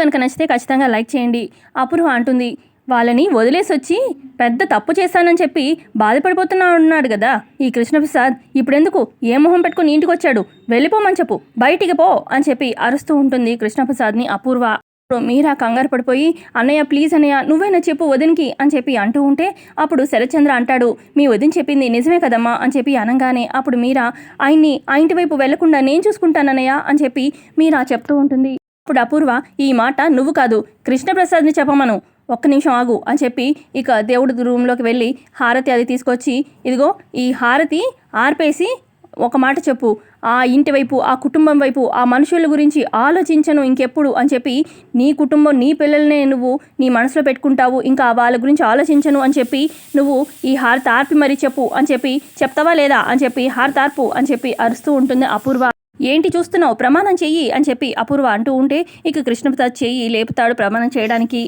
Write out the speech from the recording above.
కనుక నచ్చితే ఖచ్చితంగా లైక్ చేయండి. అపూర్వ అంటుంది వాళ్ళని వదిలేసి వచ్చి పెద్ద తప్పు చేశానని చెప్పి బాధపడిపోతున్నా ఉన్నాడు కదా. ఈ కృష్ణప్రసాద్ ఇప్పుడెందుకు? ఏ మొహం పెట్టుకుని ఇంటికి వచ్చాడు వెళ్ళిపోమని చెప్పు. బయటికి పో అని చెప్పి అరుస్తూ ఉంటుంది కృష్ణప్రసాద్ని అపూర్వ మీరా కంగారు పడిపోయి అన్నయ్య ప్లీజ్ అన్నయ్య నువ్వైనా చెప్పు వదినికి అని చెప్పి అంటూ ఉంటే అప్పుడు శరత్చంద్ర అంటాడు మీ వదిన చెప్పింది నిజమే కదమ్మా అని చెప్పి అనగానే అప్పుడు మీరా ఆయన్ని ఆ ఇంటి వైపు వెళ్ళకుండా నేను చూసుకుంటానన్నయ్య అని చెప్పి మీరా చెప్తూ ఉంటుంది. అప్పుడు అపూర్వ ఈ మాట నువ్వు కాదు కృష్ణప్రసాద్ని చెప్పమను. ఒక్క నిమిషం ఆగు అని చెప్పి ఇక దేవుడి రూమ్లోకి వెళ్ళి హారతి అది తీసుకొచ్చి ఇదిగో ఈ హారతి ఆర్పేసి ఒక మాట చెప్పు. ఆ ఇంటి వైపు ఆ కుటుంబం వైపు ఆ మనుషుల గురించి ఆలోచించను ఇంకెప్పుడు అని చెప్పి నీ కుటుంబం నీ పిల్లల్నే నువ్వు నీ మనసులో పెట్టుకుంటావు ఇంకా వాళ్ళ గురించి ఆలోచించను అని చెప్పి నువ్వు ఈ హారతి ఆర్పి మరీ చెప్పు అని చెప్పి చెప్తావా లేదా అని చెప్పి హారతి ఆర్పు అని చెప్పి అరుస్తూ ఉంటుంది అపూర్వ. ఏంటి చూస్తున్నావు? ప్రమాణం చెయ్యి అని చెప్పి అపూర్వ అంటూ ఉంటే ఇక కృష్ణప్రసాద్ చెయ్యి లేపుతాడు ప్రమాణం చేయడానికి.